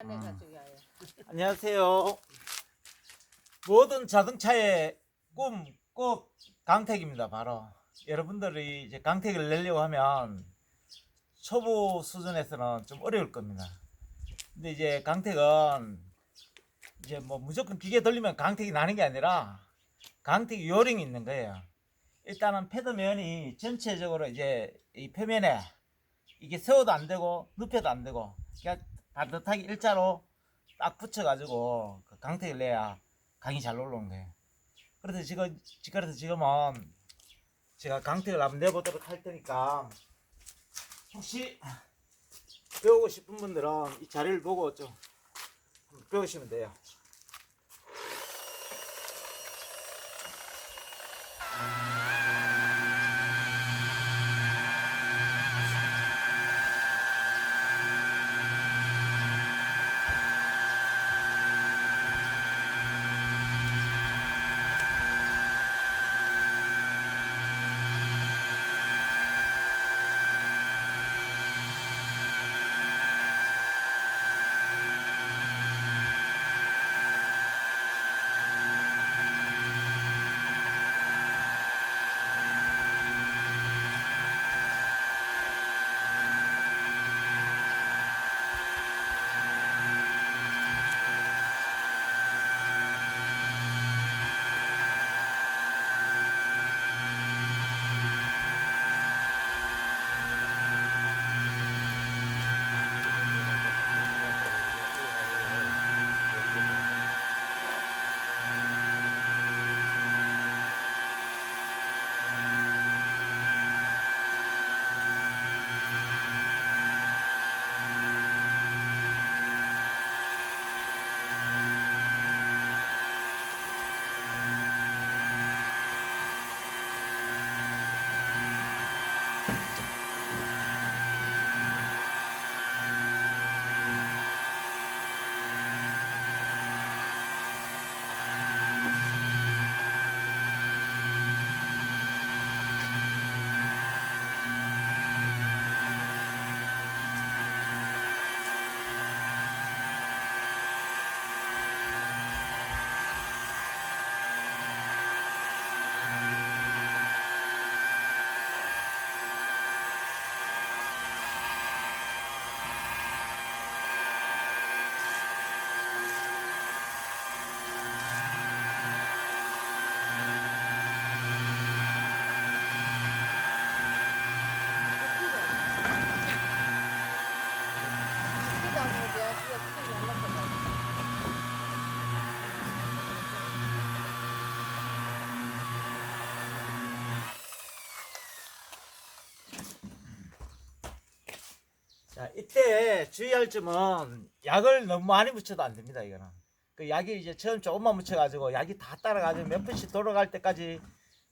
해가지고 야야. 안녕하세요. 모든 자동차의 꿈, 꼭 강택입니다. 바로 여러분들이 이제 강택을 내려고 하면 초보 수준에서는 좀 어려울 겁니다. 근데 이제 강택은 이제 뭐 무조건 기계 돌리면 강택이 나는 게 아니라 강택 요령이 있는 거예요. 일단은 패드면이 전체적으로 이제 이 표면에 이게 세워도 안 되고 눕혀도 안 되고 그냥 반듯하게 일자로 딱 붙여가지고 그 강택을 내야 강이 잘 거예요. 그래서 지금 그래서 지금은 제가 강택을 한번 내보도록 할 테니까 혹시 배우고 싶은 분들은 이 자리를 보고 좀 배우시면 돼요. 자, 이때 주의할 점은 약을 너무 많이 묻혀도 안 됩니다, 이거는. 그 약이 이제 처음 조금만 묻혀가지고 약이 다 따라가지고 몇 분씩 돌아갈 때까지